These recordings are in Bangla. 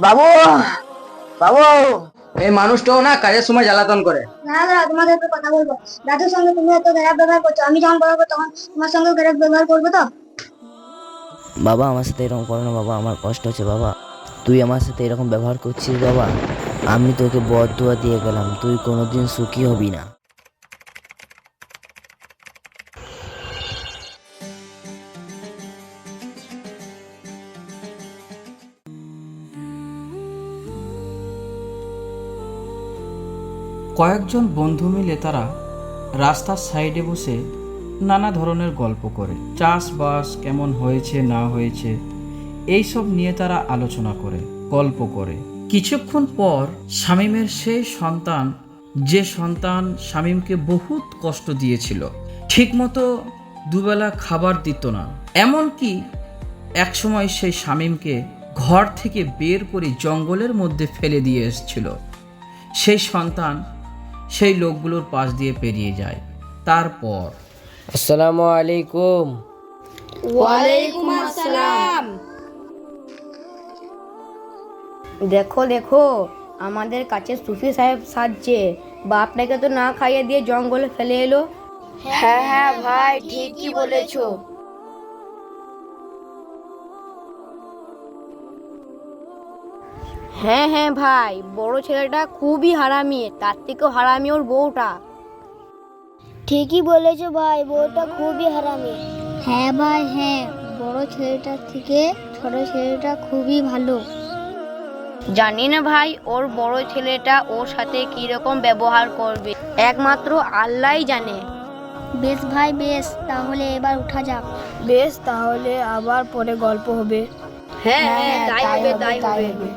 বাবু বাবু। এই মানুষটাও না কাজের সময় জ্বালাতন করে। না দাদা তোমাদের একটু কথা বলব। দাদুর সঙ্গে তুমি এত খারাপ ব্যবহার করছ আমি যখন বড় হব তখন তোমার সঙ্গে খারাপ ব্যবহার করব তো? বাবা আমার সাথে এরকম করো না বাবা আমার কষ্ট হচ্ছে বাবা। তুই আমার সাথে এরকম ব্যবহার করছিস বাবা আমি তোকে বদুয়া দিয়ে গেলাম তুই কোনোদিন সুখী হবি না। কয়েকজন বন্ধু মিলে তারা রাস্তার সাইডে বসে নানা ধরনের গল্প করে। চাষবাস কেমন হয়েছে, না হয়েছে, এইসব নিয়ে তারা আলোচনা করে, গল্প করে। কিছুক্ষণ পর শামীমের সেই সন্তান, যে সন্তান শামীমকে বহুত কষ্ট দিয়েছিল, ঠিকমতো দুবেলা খাবার দিত না। এমনকি একসময় সেই শামীমকে ঘর থেকে বের করে জঙ্গলের মধ্যে ফেলে দিয়ে এসেছিল। সেই সন্তান সেই লোকগুলোর পাশ দিয়ে পেরিয়ে যায়। তারপর। আসসালামু আলাইকুম। দেখো দেখো আমাদের কাছে সুফি সাহেব সাজছে। বাপটাকে তো না খাইয়ে দিয়ে জঙ্গলে ফেলে এলো? হ্যাঁ হ্যাঁ ভাই ঠিকই বলেছ। হ্যাঁ হ্যাঁ ভাই বড় ছেলেটা খুবই হারামি তার থেকেও হারামি ওর বউটা। ঠিকই বলেছ ভাই বউটা খুবই হারামি। হ্যাঁ ভাই হ্যাঁ বড় ছেলেটার থেকে ছোট ছেলেটা খুবই ভালো। জানি না ভাই ওর বড় ছেলেটা ওর সাথে কি রকম ব্যবহার করবে একমাত্র আল্লাহই জানে। বেশ ভাই বেশ তাহলে এবার উঠা যাক। বেশ তাহলে আবার পরে গল্প হবে। হ্যাঁ হ্যাঁ তাই হবে তাই হবে।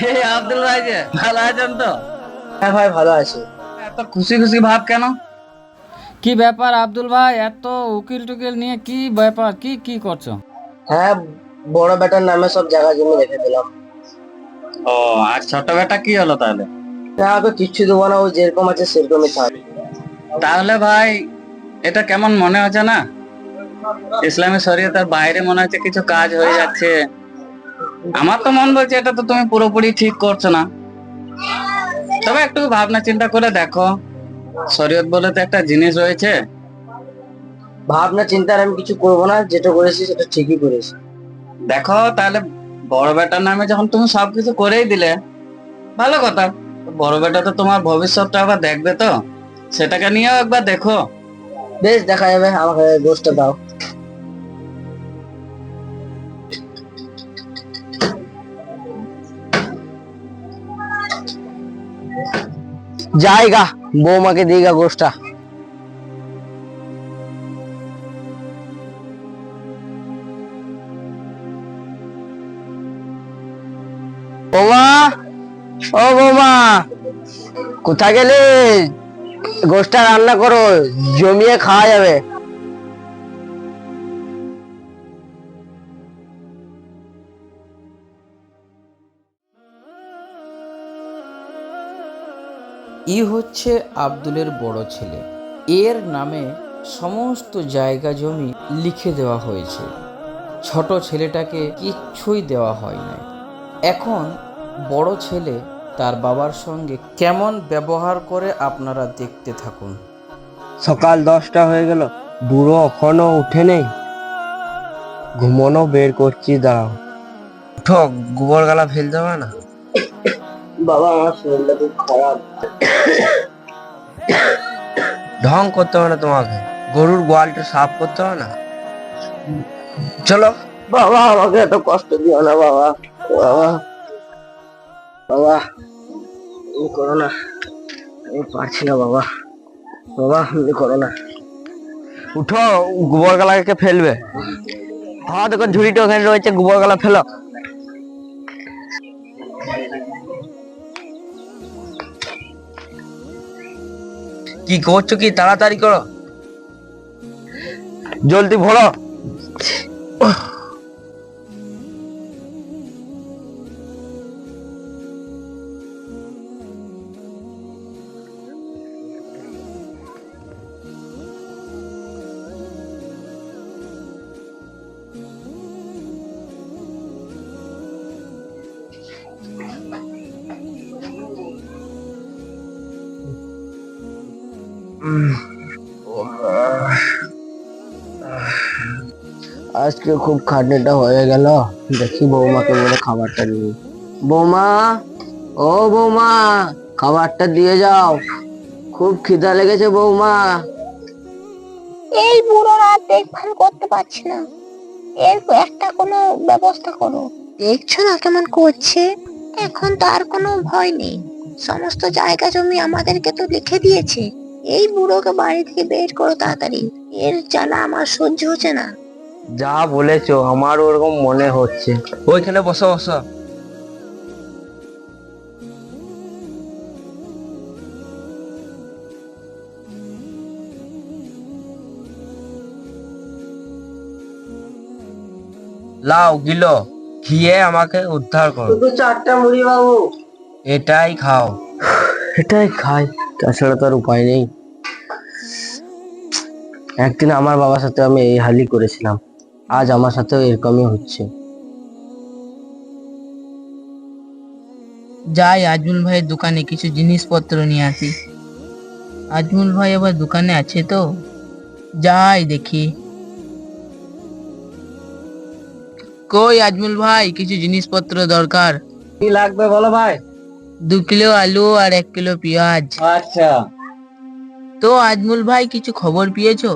হে আব্দুল ভাই যে ভালো আছেন তো? হ্যাঁ ভাই ভালো আছি। এত খুশি খুশি ভাব কেন? কি ব্যাপার আব্দুল ভাই? এত উকিল টুকিল নিয়ে কি ব্যাপার? কি কি করছ? হ্যাঁ বড় বেটার নামে সব জায়গা জমি রেখে দিলাম। ও আর ছোট বেটা কি হলো তাহলে? না ওকে কিচ্ছু দেবো না ও যেরকম আছে সেরকমই থাক। তাহলে ভাই এটা কেমন মনে হচ্ছে না? ইসলামী শরীয়তের বাইরে মনে হচ্ছে কিছু কাজ হয়ে যাচ্ছে। আমার তো মন বলছে এটা তো তুমি পুরোপুরি ঠিক করছ না। তবে একটু ভাবনা চিন্তা করে দেখো। শরীয়ত বলে তো একটা জিনিস রয়েছে। ভাবনা চিন্তার আমি কিছু করব না যেটা করেছি সেটা ঠিকই করেছি। দেখো তাহলে বড় বেটার নামে যখন তুমি সবকিছু করেই দিলে ভালো কথা। বড় বেটা তো তোমার ভবিষ্যৎটা আবার দেখবে তো। সেটাকে নিয়েও একবার দেখো। বেশ দেখা যাবে আমাকে গোষ্ঠটা দাও। যাইগা বৌমাকে দিগা গোষ্ঠটা বৌমা, ও বৌমা, কোথায় গেলে? গোষ্ঠটা রান্না করো, জমিয়ে খাওয়া যাবে। ই হচ্ছে আব্দুলের বড় ছেলে। এর নামে সমস্ত জায়গা জমি লিখে দেওয়া হয়েছে। ছোট ছেলেটাকে কিচ্ছুই দেওয়া হয় নাই। এখন বড় ছেলে তার বাবার সঙ্গে কেমন ব্যবহার করে আপনারা দেখতে থাকুন। সকাল দশটা হয়ে গেল, বুড়ো এখনও উঠে নেই। ঘুমনো বের করছি, দাঁড়াও। উঠো, গোবর গালা ফেলতে হবে না। বাবা আমার শরীরটা খুব খারাপ। ঢং করতে হবে না তোমাকে। গরুর গোয়ালটা সাফ করতে হবে না। চলো। বাবা আমাকে এত কষ্ট দিও না বাবা। বাবা বাবা তুমি করো না। আমি পারছি না বাবা। বাবা তুমি করো না। উঠো গোবর গালাকে ফেলবে। হ্যাঁ দেখো ঝুড়িটা ওখানে রয়েছে গোবর গালা ফেলো। কি করছ কি? তাড়াতাড়ি করো। জলদি ভরো। আজকে খুব খাটনিটা হয়ে গেল। দেখি বৌমাকে বলে খাবারটা দিই। বৌমা ও বৌমা খাবারটা দিয়ে যাও। খুব খিদা লেগেছে বৌমা। এই বুড়োর আর দেখভাল করতে পারছি না। এর একটা কোনো ব্যবস্থা করো। দেখছ না কেমন করছে? এখন তো আর কোনো ভয় নেই। সমস্ত জায়গা জমি আমাদেরকে তো লিখে দিয়েছে। এই বুড়োকে বাড়ি থেকে বের করো তাড়াতাড়ি। এর জ্বালা আমার সহ্য হচ্ছে না। যা বলেছ আমার ওরকম মনে হচ্ছে। ওইখানে বসো বসো। লাও গিলো। খেয়ে আমাকে উদ্ধার করো। শুধু চারটা মুড়ি বাবু। এটাই খাও। এটাই খাই তাছাড়া তো আর উপায় নেই। একদিন আমার বাবার সাথে আমি এই হালি করেছিলাম। আজ আমার সাথেও এরকমই হচ্ছে। যাই আজমল ভাইয়ের দোকানে কিছু জিনিসপত্র নিয়ে আসি। আজমল ভাই আবার দোকানে আছে তো? যাই দেখি। কই আজমল ভাই কিছু জিনিসপত্র দরকার? কি লাগবে বলো ভাই? দু কিলো আলু আর এক কিলো পেঁয়াজ। আচ্ছা। তো আজমল ভাই কিছু খবর পেয়েছ?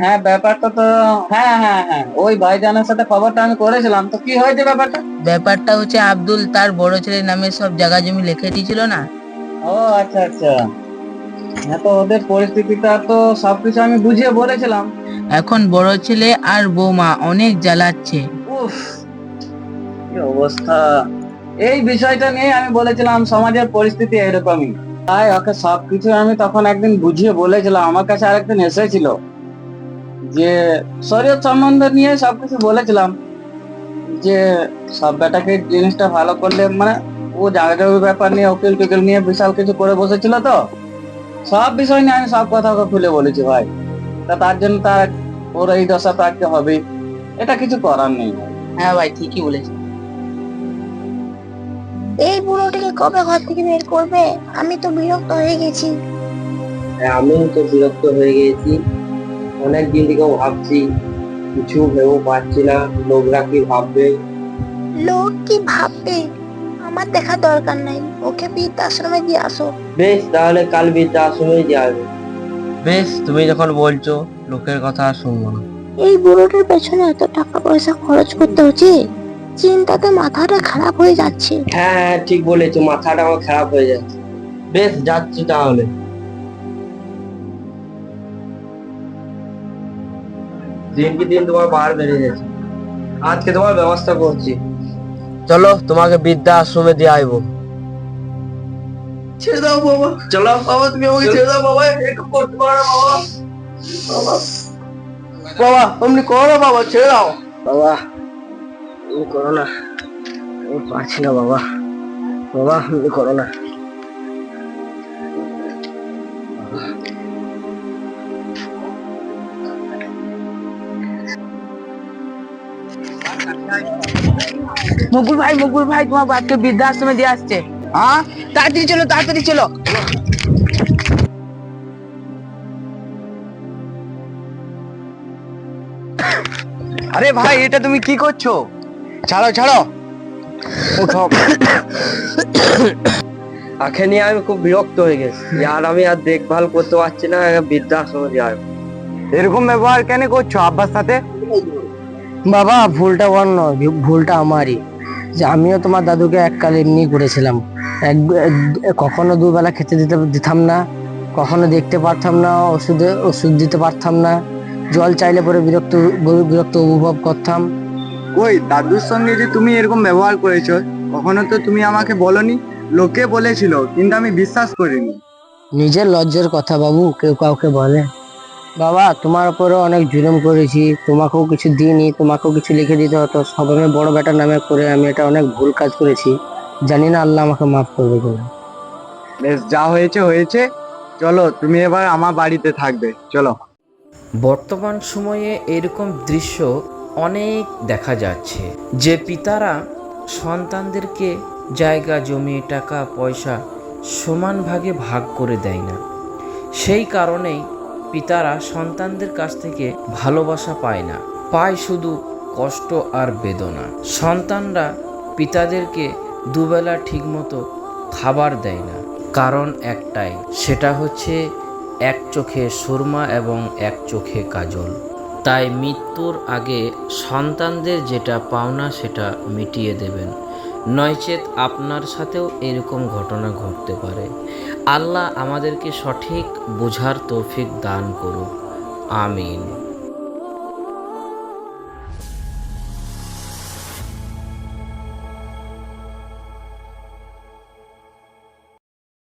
হ্যাঁ ব্যাপারটা তো হ্যাঁ হ্যাঁ হ্যাঁ ওই ভাইজানের সাথে খবরটা আমি করেছিলাম। তো কি হয়েছে ব্যাপারটা? ব্যাপারটা হচ্ছে আব্দুল তার বড় ছেলের নামে সব জায়গা জমি লিখে দিয়েছিল না। ও আচ্ছা আচ্ছা। হ্যাঁ তো ওদের পরিস্থিতিটা তো সবকিছু আমি বুঝিয়ে বলেছিলাম। এখন বড় ছেলে আর বৌমা অনেক জ্বালাচ্ছে। উফ কি অবস্থা। এই বিষয়টা নিয়ে আমি বলেছিলাম সমাজের পরিস্থিতি এরকমই। তাই ওকে সবকিছু আমি তখন একদিন বুঝিয়ে বলেছিলাম। আমার কাছে আরেকদিন এসেছিল যে শরীর সম্বন্ধ নিয়ে সবকিছু বলেছিলাম যে, সব বেটাকে জিনিসটা ভালো করলে মানে ও জায়গা ব্যাপার নিয়ে, উকিল টুকিল নিয়ে বিশাল কিছু করে বসেছিল তো। সব বিষয় নিয়ে আমি সব কথা ওকে খুলে বলেছি ভাই। তা তার জন্য তার ওর এই দশা তো আজকে হবেই। এটা কিছু করার নেই হ্যাঁ ভাই, ঠিকই বলেছে এই বুড়োটিকে কবে ঘর থেকে বের করবে? আমি তো বিরক্ত হয়ে গেছি। হ্যাঁ, আমিও তো বিরক্ত হয়ে গেছি। অনেক দিন থেকে ভাবছি কিছু ভেবে পাচ্ছি না। লোকরা কি ভাববে? লোক কি ভাববে? আমার দেখা দরকার নাই। ওকে বৃদ্ধাশ্রমে দিয়ে আসো। বেশ তাহলে কাল বৃদ্ধাশ্রমে যাবে বেশ তুমি যখন বলছো লোকের কথা আর শুনব না। এই বুড়োটার পেছনে এত টাকা পয়সা খরচ করতে হচ্ছে? চিন্তাতে মাথাটা খারাপ হয়ে যাচ্ছে হ্যাঁ হ্যাঁ ঠিক বলেছ মাথাটা আমার খারাপ হয়ে যাচ্ছে বেশ যাচ্ছি তাহলে দিন কি দিন তোমার বার বেড়ে যাচ্ছে আজকে তোমার ব্যবস্থা করছি চলো তোমাকে বৃদ্ধা আশ্রমে দিয়ে আইবো ছেড়ে দাও বাবা চলো বাবা তুমি আমাকে ছেড়ে দাও বাবা একটু করতে পারো বাবা বাবা বাবা করো বাবা ছেড়ে দাও বাবা তুমি করো না। আমি না বাবা। বাবা করো না। ভাই মকবুল ভাই, তোমার বাপকে বৃদ্ধাশ্রমে দিয়ে আসছে। হ্যাঁ? তাড়াতাড়ি চলো তাড়াতাড়ি চলো। আরে ভাই, এটা তুমি কি করছ? ছাড়ো ছাড়ো। উঠো। আখে নিয়ে আমি খুব বিরক্ত হয়ে গেছি। আর আমি আর দেখভাল করতে পারছি না বৃদ্ধাশ্রমে যাই এরকম ব্যবহার কেন করছ আব্বার সাথে? বাবা ভুলটা ওর নয় ভুলটা আমারই। যে আমিও তোমার দাদুকে এককাল এমনি করেছিলাম। এক এক- কখনো দুবেলা খেতে দিতে দিতাম না কখনো দেখতে পারতাম না ওষুধে ওষুধ দিতে পারতাম না। জল চাইলে পরে বিরক্ত বিরক্ত অনুভব করতাম। ওই দাদুর সঙ্গে যে তুমি এরকম ব্যবহার করেছ কখনো তো তুমি আমাকে বলনি? লোকে বলেছিল কিন্তু আমি বিশ্বাস করিনি। নিজের লজ্জার কথা বাবু কেউ কাউকে বলে। বাবা তোমার উপরেও অনেক জুলুম করেছি। তোমাকেও কিছু দিইনি তোমাকেও কিছু লিখে দিতে হতো। সবাই বড় বেটার নামে করে আমি এটা অনেক ভুল কাজ করেছি। জানি না আল্লাহ আমাকে মাফ করবে কিনা। বেশ যা হয়েছে হয়েছে। চলো তুমি এবার আমার বাড়িতে থাকবে। চলো। বর্তমান সময়ে এরকম দৃশ্য অনেক দেখা যাচ্ছে। যে পিতারা সন্তানদেরকে জায়গা, জমি, টাকা, পয়সা সমান ভাগে ভাগ করে দেয় না। সেই কারণেই পিতারা সন্তানদের কাছ থেকে ভালোবাসা পায় না। পায় শুধু কষ্ট আর বেদনা। সন্তানরা পিতাদেরকে দুবেলা ঠিকমতো খাবার দেয় না। কারণ একটাই, সেটা হচ্ছে এক চোখে সুরমা এবং এক চোখে কাজল। তাই মৃত্যুর আগে সন্তানদের যেটা পাওনা সেটা মিটিয়ে দেবেন। নয়চেত আপনার সাথেও এরকম ঘটনা ঘটতে পারে। আল্লাহ আমাদেরকে সঠিক বোঝার তৌফিক দান করুক। আমিন।